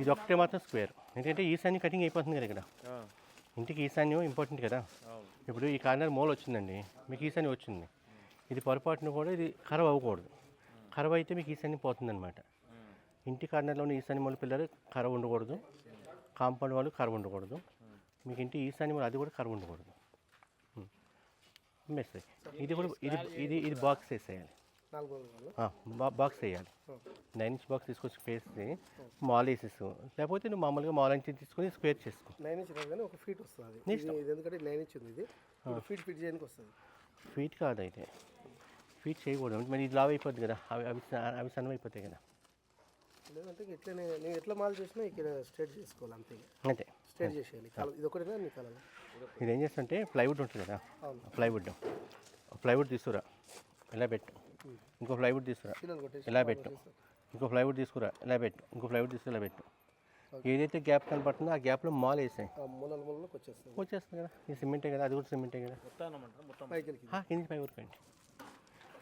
ఇది ఒకటే మాత్రం స్క్వేర్. ఎందుకంటే ఈశాన్యం కటింగ్ అయిపోతుంది కదా ఇక్కడ. ఇంటికి ఈశాన్యం ఇంపార్టెంట్ కదా. ఇప్పుడు ఈ కార్నర్ మూల వచ్చిందండి. మీకు ఈశాన్యం వచ్చింది. ఇది పొరపాటున కూడా ఇది ఖరాబ్ అవ్వకూడదు. ఖరాబ్ అయితే మీకు ఈశాన్యం పోతుందన్నమాట. ఇంటి కార్నర్లో ఉన్న ఈశాన్య మూల పిల్లలు ఖరాబ్ ఉండకూడదు. కాంపౌండ్ వాళ్ళు ఖరాబ్ ఉండకూడదు. మీకు ఇంటి ఈశాన్య మూల అది కూడా ఖరాబ్ ఉండకూడదు. మెస్ ఇది కూడా ఇది ఇది ఇది బాక్స్ వేసేయాలి. బాక్స్ వేయాలి. నైన్ ఇంచ్ బాక్స్ తీసుకొచ్చి వేసి మాల్ వేసేసు లేకపోతే నువ్వు మామూలుగా మాల్ ఇంచ్ తీసుకొని స్క్వేర్ చేసుకో. నైన్ ఇంచ్ కానీ ఒక ఫీట్ వస్తుంది. ఎందుకంటే నైన్ ఇంచ్ ఉంది ఇది. ఫీట్ ఫిట్ చేయడానికి వస్తుంది. ఫీట్ కాదు అయితే ఫీట్ చేయకూడదు. మరి ఇది లావ్ అయిపోద్ది కదా. అవి అవి అవి సన్నం అయిపోతాయి కదా. లేదంటే ఇట్లనే నేను ఎట్లా మాల్ చేసినా ఇక్కడ స్ట్రేట్ చేసుకోవాలి అంతే. అంతే. స్ట్రేట్ చేసేయాలి. ఇది ఒకటినా? నీ కలర్? ఇది ఏం చేస్తుంటే ప్లైవుడ్ ఉంటుంది కదా. ప్లైవుడ్. ప్లైవుడ్ తీసుకురా. ఇలా పెట్టు. ఇంకో ప్లైవుడ్ తీసుకురా. ఇలా పెట్టు. ఇంకో ప్లైవుడ్ తీసుకురా. ఇలా పెట్టు. ఇంకో ప్లైవుడ్ తీసుకురా ఇలా పెట్టు. ఏదైతే గ్యాప్ కనపడుతుందో ఆ గ్యాప్లో మాల్ వేసాయి. వచ్చేస్తుంది కదా. ఈ సిమెంటే కదా. అది కూడా సిమెంటే కదా. కింది పై వరకు అండి